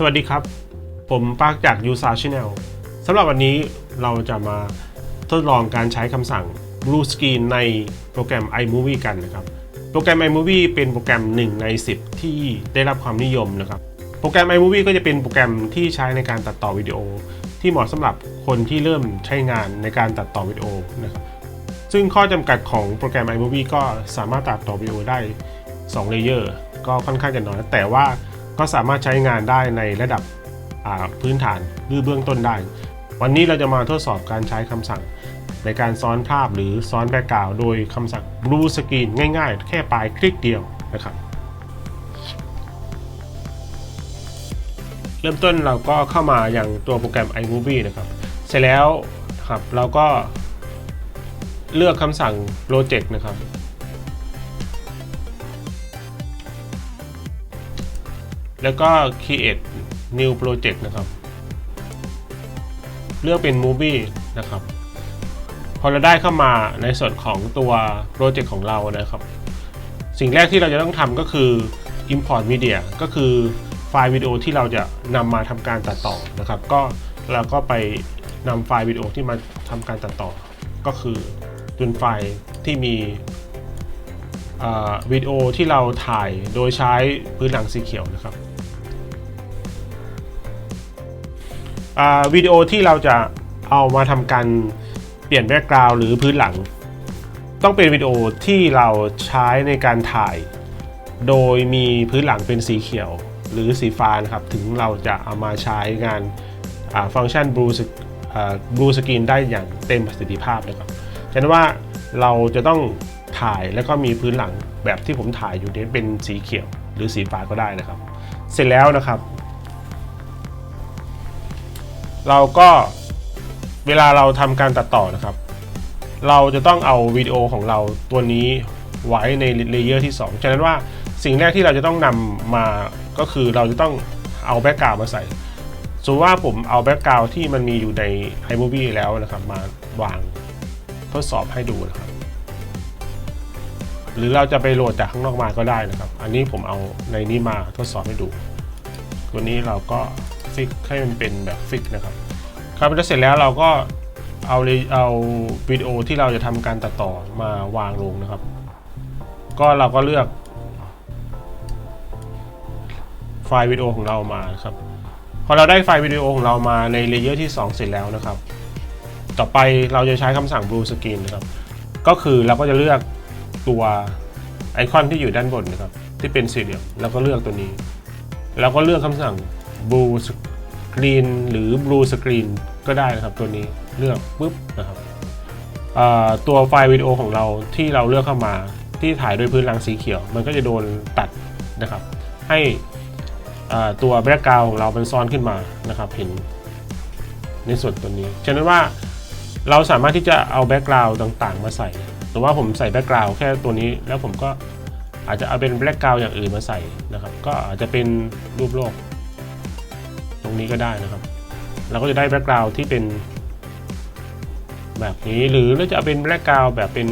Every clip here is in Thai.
สวัสดีครับ ผมปาร์คจาก u s a Channel สำหรับวันนี้เราจะมาทดลองการใช้คำสั่ง Blue Screen ในโปรแกรม iMovie กันนะครับ โปรแกรม iMovie เป็นโปรแกรม 1 ใน 10 ที่ได้รับความนิยมนะครับ โปรแกรม iMovie ก็จะเป็นโปรแกรมที่ใช้ในการตัดต่อวิดีโอ ที่เหมาะสำหรับคนที่เริ่มใช้งานในการตัดต่อวิดีโอนะครับ ซึ่งข้อจำกัดของโปรแกรม iMovie ก็สามารถตัดต่อวิดีโอได้2เลเยอร์ก็ค่อนข้างจะน้อยแต่ว่า ก็สามารถใช้งานได้ในระดับพื้นฐานหรือเบื้องต้นได้ วันนี้เราจะมาทดสอบการใช้คำสั่ง ในการซ้อนภาพหรือซ้อนแบ็กกราวโดยคำสั่ง Blue Screen ง่ายๆ แค่ปลายคลิกเดียวนะครับ เริ่มต้นเราก็เข้ามาอย่างตัวโปรแกรม iMovie นะครับ เสร็จแล้วครับเราก็เลือกคำสั่ง Project นะครับ แล้วก็ create new project นะครับ เลือกเป็น movie นะครับ พอเราได้เข้ามาในส่วนของตัวโปรเจกต์ของเรานะครับ สิ่งแรกที่เราจะต้องทำก็คือ import media ก็คือไฟล์วิดีโอที่เราจะนำมาทำการตัดต่อนะครับ ก็เราก็ไปนำไฟล์วิดีโอที่มาทำการตัดต่อ ก็คือเป็นไฟล์ที่มี วิดีโอที่เราถ่ายโดยใช้พื้นหลังสีเขียวนะครับวิดีโอที่เราจะเอามาทำการเปลี่ยนแบ็กกราวด์หรือพื้นหลัง ต้องเป็นวิดีโอที่เราใช้ในการถ่าย โดยมีพื้นหลังเป็นสีเขียว หรือสีฟ้านะครับ ถึงเราจะเอามาใช้งานฟังก์ชัน Blue Sc- อ่า Blue Screen ได้อย่างเต็มประสิทธิภาพนะครับฉะนั้นว่าเราจะต้อง ถ่ายแล้วก็มีพื้นหลังแบบที่ผมถ่ายอยู่นี้เป็นสีเขียวหรือสีฟ้าก็ได้นะครับ เสร็จแล้วนะครับ เราก็เวลาเราทำการตัดต่อนะครับ เราจะต้องเอาวิดีโอของเราตัวนี้ไว้ในเลเยอร์ที่ 2 ฉะนั้นว่าสิ่งแรกที่เราจะต้องนำมาก็คือเราจะต้องเอาแบ็กกราวมาใส่สมมติว่าผมเอาแบ็กกราวที่มันมีอยู่ใน iMovie แล้วนะครับ มาวางทดสอบให้ดูนะครับ หรือเราจะไปโหลดจากข้างนอกมาก็ได้นะครับ อันนี้ผมเอาในนี้มาทดสอบให้ดู ตัวนี้เราก็ฟิกให้มันเป็นแบบฟิกนะครับ ครับแล้วเสร็จแล้วเราก็เอาเอาวิดีโอที่เราจะทำการตัดต่อมาวางลงนะครับ ก็เราก็เลือก ไฟล์วิดีโอของเรามาครับพอเราได้ไฟล์วิดีโอของเรามาในเลเยอร์ที่ 2 เสร็จแล้วนะครับ ต่อไปเราจะใช้คำสั่ง Blue Screen นะครับ ก็คือเราก็จะเลือก ตัวไอคอนที่อยู่ด้านบนนะครับ ที่เป็นสี่เหลี่ยมแล้วก็เลือกตัวนี้ แล้วก็เลือกคำสั่ง blue screen หรือ blue screen ก็ได้นะครับตัวนี้เลือกปุ๊บนะครับตัวไฟล์วิดีโอของเราที่เราเลือกเข้ามาที่ถ่ายด้วยพื้นหลังสีเขียว มันก็จะโดนตัดนะครับ ให้ตัวแบ็กกราวของเรามันซ้อนขึ้นมานะครับเห็นในส่วนตัวนี้ ฉะนั้นว่าเราสามารถที่จะเอาแบ็กกราวต่างๆ มาใส่ หรือว่าผมใส่แบ็กกราวแค่ตัวนี้แล้วผมก็อาจจะเอาเป็นแบ็กกราวอย่างอื่นมาใส่นะครับ ก็อาจจะเป็นรูปโลก ตรงนี้ก็ได้นะครับ เราก็จะได้แบ็กกราวด์ที่เป็นแบบนี้หรือเราจะเอาเป็นแบ็กกราวด์แบบเป็น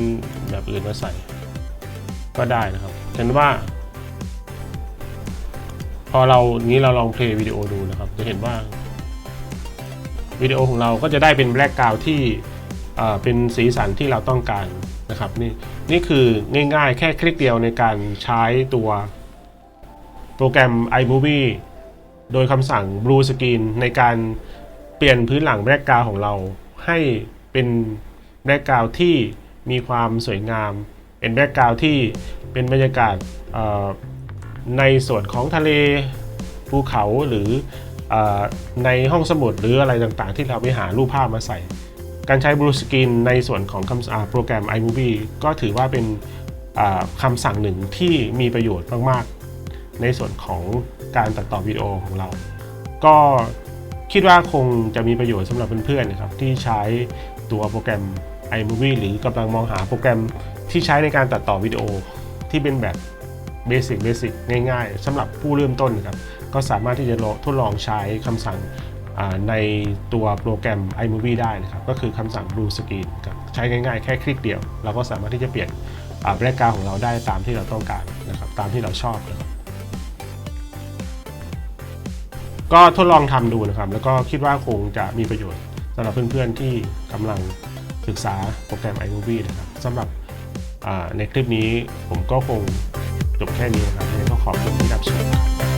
แบบอื่นมาใส่ก็ได้นะครับเห็นว่า พอเรานี้เราลองเพลย์วิดีโอดูนะครับ จะเห็นว่าวิดีโอของเราก็จะได้เป็นแบ็กกราวด์ที่เป็นสีสันที่เราต้องการ นะครับนี่นี่คือง่ายๆ แค่คลิกเดียวในการใช้ตัวโปรแกรม iMovie โดยคำสั่ง Blue Screen ในการเปลี่ยนพื้นหลังแบล็กกราวของเรา ให้เป็นแบล็กกราวที่มีความสวยงาม เป็นแบล็กกราวที่เป็นบรรยากาศในส่วนของทะเลภูเขาหรืออในห้องสมุดหรืออะไรต่างๆ ที่เราไปหารูปภาพมาใส่ การใช้ Blue Screen ในส่วนของคำโปรแกรม iMovie ก็ถือว่าเป็นคำสั่งหนึ่งที่มีประโยชน์มาก ๆ ในส่วนของการตัดต่อวิดีโอของเรา ก็คิดว่าคงจะมีประโยชน์สำหรับเพื่อนๆนะครับที่ใช้ตัวโปรแกรม iMovie หรือกำลังมองหาโปรแกรมที่ใช้ในการตัดต่อวิดีโอที่เป็นแบบเบสิกเบสิกง่ายๆสำหรับผู้เริ่มต้นนะครับก็สามารถที่จะทดลองใช้คำสั่ง ในตัวโปรแกรม iMovie ได้นะครับ ก็คือคำสั่ง Blue Screen ครับใช้ง่ายๆ แค่คลิกเดียว เราก็สามารถที่จะเปลี่ยนแบล็กกราของเราได้ตามที่เราต้องการนะครับ ตามที่เราชอบนะครับก็ทดลองทำดูนะครับ แล้วก็คิดว่าคงจะมีประโยชน์สำหรับเพื่อนๆที่กำลังศึกษาโปรแกรม iMovie นะครับสำหรับในคลิปนี้ผมก็คงจบแค่นี้นะครับยังไงขอบคุณที่รับชมครับ